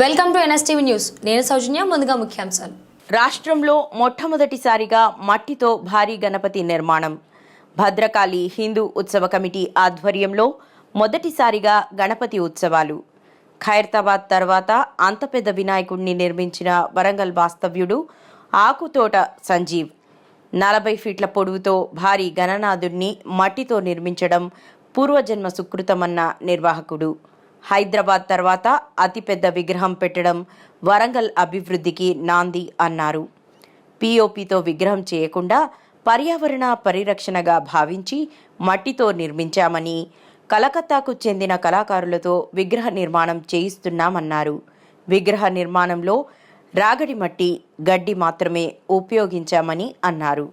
Welcome to NSTV news. నేను సౌజన్య ముందుగా ముఖ్యాంశాలు. రాష్ట్రంలో మొట్టమొదటిసారిగా మట్టితో భారీ గణపతి నిర్మాణం. భద్రకాళి హిందూ ఉత్సవ కమిటీ ఆధ్వర్యంలో మొదటిసారిగా గణపతి ఉత్సవాలు. ఖైరతాబాద్ తర్వాత అంత పెద్ద వినాయకుడిని నిర్మించిన వరంగల్ వాస్తవ్యుడు ఆకుతోట సంజీవ్. నలభై ఫీట్ల పొడవుతో భారీ గణనాథుడిని మట్టితో నిర్మించడం పూర్వజన్మ సుకృతమన్న నిర్వాహకుడు. హైదరాబాద్ తర్వాత అతిపెద్ద విగ్రహం పెట్టడం వరంగల్ అభివృద్ధికి నాంది అన్నారు. పిఓపితో విగ్రహం చేయకుండా పర్యావరణ పరిరక్షణగా భావించి మట్టితో నిర్మించామని కలకత్తాకు చెందిన కళాకారులతో విగ్రహ నిర్మాణం చేయిస్తున్నామన్నారు. విగ్రహ నిర్మాణంలో రాగడి మట్టి గడ్డి మాత్రమే ఉపయోగించామని అన్నారు.